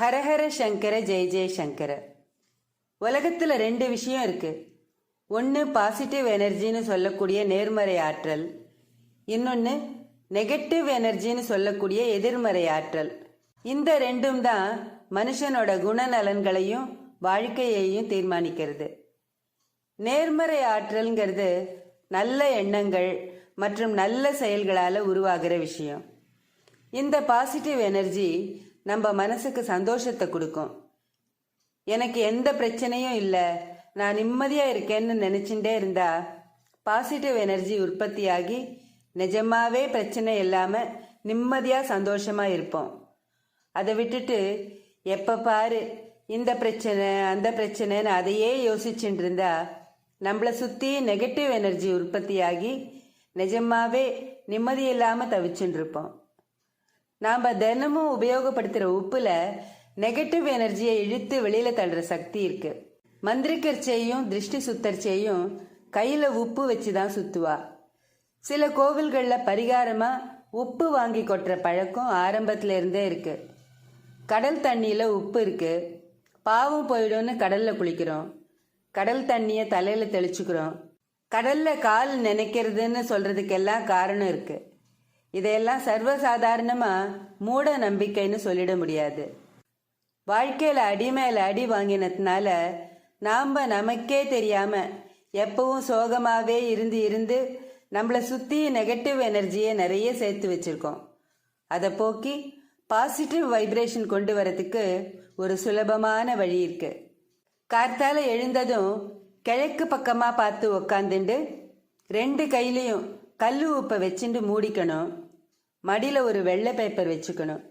ஹரஹர சங்கர ஜெய ஜெய சங்கர. உலகத்தில் ரெண்டு விஷயம் இருக்கு. ஒன்று பாசிட்டிவ் எனர்ஜின்னு சொல்லக்கூடிய நேர்மறை ஆற்றல். இன்னொன்று நெகட்டிவ் எனர்ஜின்னு சொல்லக்கூடிய எதிர்மறை ஆற்றல். இந்த ரெண்டும் தான் மனுஷனோட குணநலன்களையும் வாழ்க்கையையும் தீர்மானிக்கிறது. நேர்மறை ஆற்றல்ங்கிறது நல்ல எண்ணங்கள் மற்றும் நல்ல செயல்களால் உருவாகிற விஷயம். இந்த பாசிட்டிவ் எனர்ஜி நம்ம மனசுக்கு சந்தோஷத்தை கொடுக்கும். எனக்கு எந்த பிரச்சனையும் இல்லை. நான் நிம்மதியாக இருக்கேன்னு நினச்சிட்டே இருந்தா பாசிட்டிவ் எனர்ஜி உற்பத்தியாகி நிஜமாவே பிரச்சனை இல்லாமல் நிம்மதியாக சந்தோஷமாக இருப்போம். அதை விட்டுட்டு எப்போ பாரு இந்த பிரச்சனை அந்த பிரச்சனைன்னு அதையே யோசிச்சுட்டு இருந்தா நம்மளை சுற்றி நெகட்டிவ் எனர்ஜி உற்பத்தியாகி நிஜமாவே நிம்மதி இல்லாமல் தவிச்சுட்டு இருப்போம். நாம் தினமும் உபயோகப்படுத்துகிற உப்பில் நெகட்டிவ் எனர்ஜியை இழுத்து வெளியில் தள்ளுற சக்தி இருக்கு. மந்திரிக்கர்ச்சியையும் திருஷ்டி சுத்தர்ச்சியையும் கையில் உப்பு வச்சு தான் சுத்துவா. சில கோவில்களில் பரிகாரமாக உப்பு வாங்கி கொட்டுற பழக்கம் ஆரம்பத்துல இருந்தே இருக்கு. கடல் தண்ணியில் உப்பு இருக்கு. பாவம் போயிடும்னு கடலில் குளிக்கிறோம். கடல் தண்ணியை தலையில் தெளிச்சுக்கிறோம். கடலில் கால் நினைக்கிறதுன்னு சொல்கிறதுக்கெல்லாம் காரணம் இருக்கு. இதையெல்லாம் சர்வசாதாரணமாக மூட நம்பிக்கைன்னு சொல்லிட முடியாது. வாழ்க்கையில் அடி மேல அடி வாங்கினதுனால நாம் நமக்கே தெரியாமல் எப்பவும் சோகமாகவே இருந்து இருந்து நம்மளை சுற்றி நெகட்டிவ் எனர்ஜியை நிறைய சேர்த்து வச்சுருக்கோம். அதை போக்கி பாசிட்டிவ் வைப்ரேஷன் கொண்டு வரதுக்கு ஒரு சுலபமான வழி இருக்கு. கார்த்தால எழுந்ததும் கிழக்கு பக்கமாக பார்த்து உக்காந்துண்டு ரெண்டு கையிலையும் கல் உப்பை வச்சுட்டு மூடிக்கணும். மடியில் ஒரு வெள்ளை பேப்பர் வச்சுக்கணும்.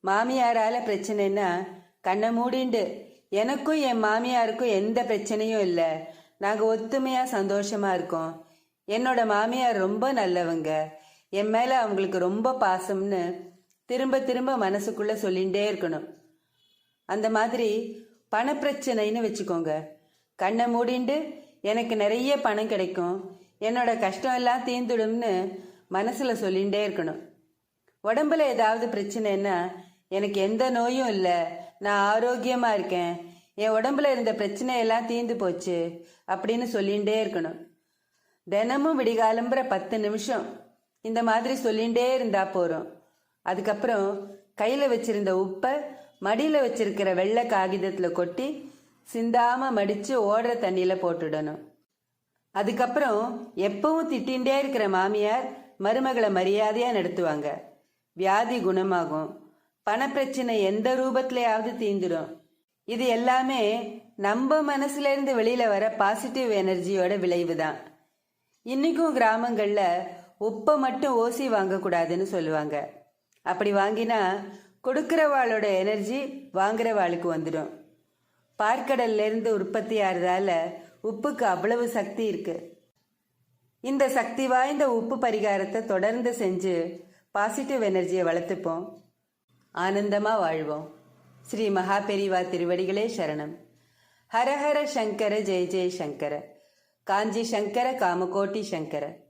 மாமியாரால் பிரச்சனைன்னா கண்ணை மூடிண்டு. எனக்கும் என் மாமியாருக்கும் எந்த பிரச்சனையும் இல்லை. நாங்கள் ஒத்துமையாக சந்தோஷமாக இருக்கோம். என்னோட மாமியார் ரொம்ப நல்லவங்க. என் மேலே அவங்களுக்கு ரொம்ப பாசம்னு திரும்ப திரும்ப மனசுக்குள்ளே சொல்லிகிட்டே இருக்கணும். அந்த மாதிரி பணப்பிரச்சனைன்னு வச்சுக்கோங்க. கண்ணை மூடிண்டு எனக்கு நிறைய பணம் கிடைக்கும். என்னோட கஷ்டம் எல்லாம் தீர்ந்துடும்னு மனசில் சொல்லிகிட்டே இருக்கணும். உடம்புல ஏதாவது பிரச்சனைன்னா எனக்கு எந்த நோயும் இல்லை. நான் ஆரோக்கியமாக இருக்கேன். என் உடம்புல இருந்த பிரச்சனையெல்லாம் தீர்ந்து போச்சு அப்படின்னு சொல்லிகிட்டே இருக்கணும். தினமும் விடிகாலம்புற பத்து நிமிஷம் இந்த மாதிரி சொல்லிகிட்டே இருந்தால் போகிறோம் அதுக்கப்புறம் கையில் வச்சிருந்த உப்பை மடியில் வச்சிருக்கிற வெள்ளை காகிதத்தில் கொட்டி சிந்தாமல் மடித்து ஓடுற தண்ணியில் போட்டுடணும். அதுக்கப்புறம் எப்பவும் திட்டின்றே இருக்கிற மாமியார் மருமகளை மரியாதையாக நடத்துவாங்க. வியாதி குணமாகும். பணப்பிரச்சனை எந்த ரூபத்திலேயாவது தீந்துடும் இது எல்லாமே நம்ம மனசுல இருந்து வெளியில வர பாசிட்டிவ் எனர்ஜியோட விளைவு தான் இன்னைக்கும் கிராமங்கள்ல உப்பை மட்டும் ஓசி வாங்கக்கூடாதுன்னு சொல்லுவாங்க. அப்படி வாங்கினா கொடுக்கிறவாளோட எனர்ஜி வாங்குறவாளுக்கு வந்துடும். பார்க்கடல்ல இருந்து உற்பத்தி ஆகிறதால உப்புக்கு அவ்வளவு சக்தி இருக்கு. இந்த சக்தி வாய்ந்த உப்பு பரிகாரத்தை தொடர்ந்து செஞ்சு பாசிட்டிவ் எனர்ஜியை வளர்த்துப்போம். ஆனந்தமாக வாழ்வோம். ஸ்ரீ மகாபெரிவா திருவடிகளே சரணம். ஹரஹர சங்கர ஜெய ஜெய சங்கர. காஞ்சி சங்கர காமகோட்டி சங்கர.